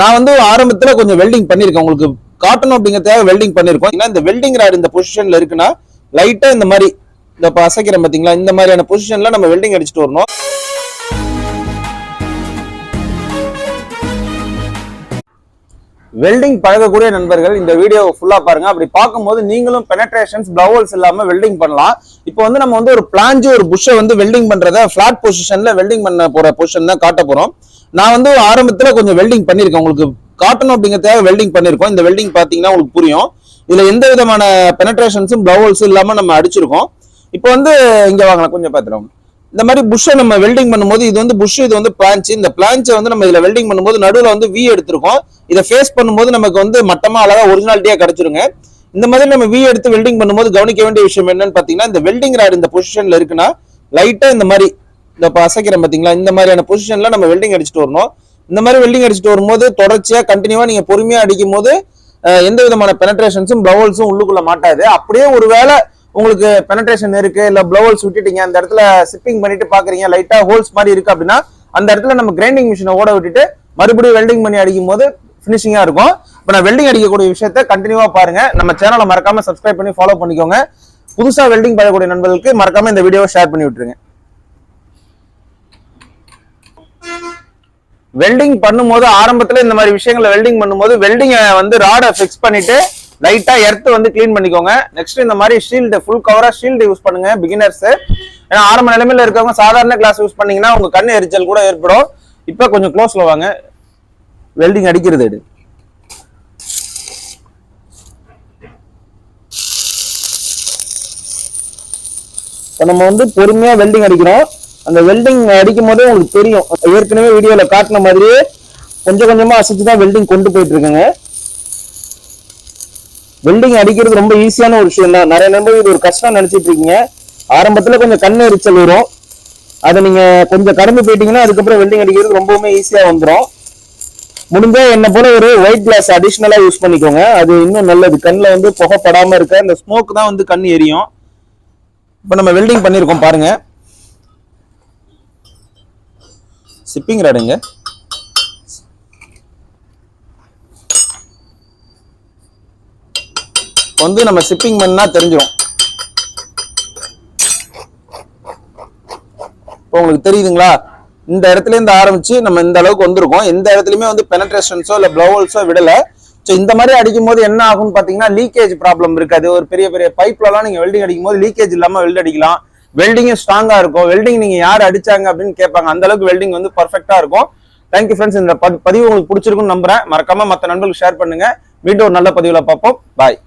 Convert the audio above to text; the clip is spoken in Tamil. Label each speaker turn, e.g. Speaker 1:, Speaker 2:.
Speaker 1: நான் வந்து ஆரம்பத்துல கொஞ்சம் வெல்டிங் பண்ணிருக்கேன் உங்களுக்கு காட்டணும் அப்படிங்கிறதுக்காக வெல்டிங் பண்ணிருக்கோம் ஏன்னா இந்த வெல்டிங் ராட் இந்த பொசிஷன்ல இருக்குன்னா லைட்டா இந்த மாதிரி இந்த அசைக்கிறேன் பாத்தீங்களா? இந்த மாதிரியான பொசிஷன்ல நம்ம வெல்டிங் அடிச்சுட்டு வரணும். வெல்டிங் பழகக்கூடிய நண்பர்கள் இந்த வீடியோ ஃபுல்லா பாருங்க. அப்படி பார்க்கும்போது நீங்களும் பெனட்ரேஷன்ஸ் பிளவுல்ஸ் இல்லாம வெல்டிங் பண்ணலாம். இப்போ வந்து நம்ம வந்து ஒரு பிளான்ஜி ஒரு புஷ்ஷை வந்து வெல்டிங் பண்றத ஃபிளாட் பொசிஷன்ல வெல்டிங் பண்ண போற பொசிஷன் தான் காட்ட போறோம். நான் வந்து ஆரம்பத்துல கொஞ்சம் வெல்டிங் பண்ணிருக்கேன் உங்களுக்கு காட்டணும் அப்படிங்கிறதுக்காக வெல்டிங் பண்ணிருக்கோம் இந்த வெல்டிங் பாத்தீங்கன்னா உங்களுக்கு புரியும். இதுல எந்த விதமான பெனட்ரேஷன்ஸும் ப்ளவுல்ஸும் இல்லாம நம்ம அடிச்சிருக்கோம். இப்போ வந்து இங்க வாங்கலாம் கொஞ்சம் பாத்துறோம் இந்த மாதிரி புஷ்ஷை நம்ம வெல்டிங் பண்ணும்போது இது வந்து புஷ் இது வந்து பிளான்ச் இந்த பிளான்ச்சை வந்து நம்ம இதுல வெல்டிங் பண்ணும்போது நடுவில் வந்து வி எடுத்திருக்கோம். இதை ஃபேஸ் பண்ணும்போது நமக்கு வந்து மட்டமா அழகா ஒரிஜினாலிட்டியா கிடைச்சிருங்க. இந்த மாதிரி நம்ம வி எடுத்து வெல்டிங் பண்ணும்போது கவனிக்க வேண்டிய விஷயம் என்னன்னு பாத்தீங்கன்னா இந்த வெல்டிங் ராட் இந்த பொசிஷன்ல இருக்குன்னா லைட்டா இந்த மாதிரி இந்த இப்ப அசைக்கிறேன் பார்த்தீங்களா இந்த மாதிரியான பொசிஷனில் நம்ம வெல்டிங் அடிச்சுட்டு வரணும். இந்த மாதிரி வெல்டிங் அடிச்சுட்டு வரும்போது தொடர்ச்சியாக கண்டினியூவாக நீங்கள் பொறுமையாக அடிக்கும் போது எந்த விதமான பெனட்ரேஷன்ஸும் ப்ளவல்ஸும் உள்ளுக்குள்ள மாட்டாது. அப்படியே ஒருவேளை உங்களுக்கு பெனட்ரேஷன் இருக்கு இல்லை ப்ளவல்ஸ் விட்டுட்டீங்க அந்த இடத்துல சிப்பிங் பண்ணிட்டு பார்க்குறீங்க லைட்டாக ஹோல்ஸ் மாதிரி இருக்கு அப்படின்னா அந்த இடத்துல நம்ம கிரைண்டிங் மிஷினை ஓட விட்டுட்டு மறுபடியும் வெல்டிங் பண்ணி அடிக்கும் போது ஃபினிஷிங்காக இருக்கும். இப்போ நான் வெல்டிங் அடிக்கக்கூடிய விஷயத்த கண்டினியூவாக பாருங்கள் நம்ம சேனலை மறக்காமல் சப்ஸ்கிரைப் பண்ணி ஃபாலோ பண்ணிக்கோங்க. புதுசாக வெல்டிங் பண்ணக்கூடிய நண்பர்களுக்கு மறக்காமல் இந்த வீடியோவை ஷேர் பண்ணி விட்டுருங்க. வெல்டிங் பண்ணும்போது ஆரம்பத்துல இந்த மாதிரி விஷயங்களை வெல்டிங் பண்ணும்போது வெல்டிங் வந்து ராடை ஃபிக்ஸ் பண்ணிட்டு லைட்டா எர்த்து வந்து க்ளீன் பண்ணிக்கோங்க. நெக்ஸ்ட் இந்த மாதிரி ஷீல்டு ஃபுல் கவரா ஷீல்டு யூஸ் பண்ணுங்க பிகினர்ஸ் ஏன்னா ஆரம்ப நிலைமையில இருக்கவங்க சாதாரண கிளாஸ் யூஸ் பண்ணீங்கன்னா உங்க கண்ணு எரிச்சல் கூட ஏற்படும். இப்போ கொஞ்சம் க்ளோஸ்ல வாங்க. வெல்டிங் அடிக்கிறது எடு நம்ம வந்து பொறுமையா வெல்டிங் அடிக்கிறோம். அந்த வெல்டிங் அடிக்கும் போதே உங்களுக்கு தெரியும். ஏற்கனவே வீடியோவில் காட்டின மாதிரியே கொஞ்சம் கொஞ்சமாக அசைச்சு தான் வெல்டிங் கொண்டு போயிட்டுருக்குங்க. வெல்டிங் அடிக்கிறது ரொம்ப ஈஸியான ஒரு விஷயம் தான். நிறைய நண்பர்கள் இது ஒரு கஷ்டம் நினச்சிட்டு இருக்கீங்க. ஆரம்பத்தில் கொஞ்சம் கண் எரிச்சல் வரும். அதை நீங்கள் கொஞ்சம் கடந்து போயிட்டீங்கன்னா அதுக்கப்புறம் வெல்டிங் அடிக்கிறது ரொம்பவுமே ஈஸியாக வந்துடும் முடிஞ்சால் என்ன போல ஒரு ஒயிட் கிளாஸ் அடிஷ்னலாக யூஸ் பண்ணிக்கோங்க. அது இன்னும் நல்லது. கண்ணில் வந்து புகைப்படாமல் இருக்க இந்த ஸ்மோக் தான் வந்து கண் எரியும். இப்போ நம்ம வெல்டிங் பண்ணியிருக்கோம் பாருங்கள் சிப்பிங் ராடுங்க வந்து நம்ம சிப்பிங் பண்ணால் தெரிஞ்சிடும் இப்போ உங்களுக்கு தெரியுதுங்களா? இந்த இடத்துல இருந்து ஆரம்பிச்சு நம்ம இந்த அளவுக்கு வந்திருக்கோம். எந்த இடத்துலயுமே வந்து பெனட்ரேஷன்ஸோ இல்ல ப்ளவுல்ஸோ விடல. ஸோ இந்த மாதிரி அடிக்கும் போது என்ன ஆகும்னு பாத்தீங்கன்னா லீக்கேஜ் ப்ராப்ளம் இருக்காது. ஒரு பெரிய பெரிய பைப்லலாம் நீங்க வெல்டிங் அடிக்கும் போது லீக்கேஜ் இல்லாம வெல்ட் அடிக்கலாம். வெல்டிங்கும் ஸ்ட்ராங்கா இருக்கும். வெல்டிங் நீங்க யார் அடிச்சாங்க அப்படின்னு கேட்பாங்க. அந்த அளவுக்கு வெல்டிங் வந்து பர்ஃபெக்டா இருக்கும். தேங்க்யூ ஃப்ரெண்ட்ஸ் இந்த பதிவு உங்களுக்கு பிடிச்சிருக்குன்னு நம்புறேன். மறக்காம மற்ற நண்பர்களுக்கு ஷேர் பண்ணுங்க. மீண்டும் ஒரு நல்ல பதிவுல பார்ப்போம். பாய்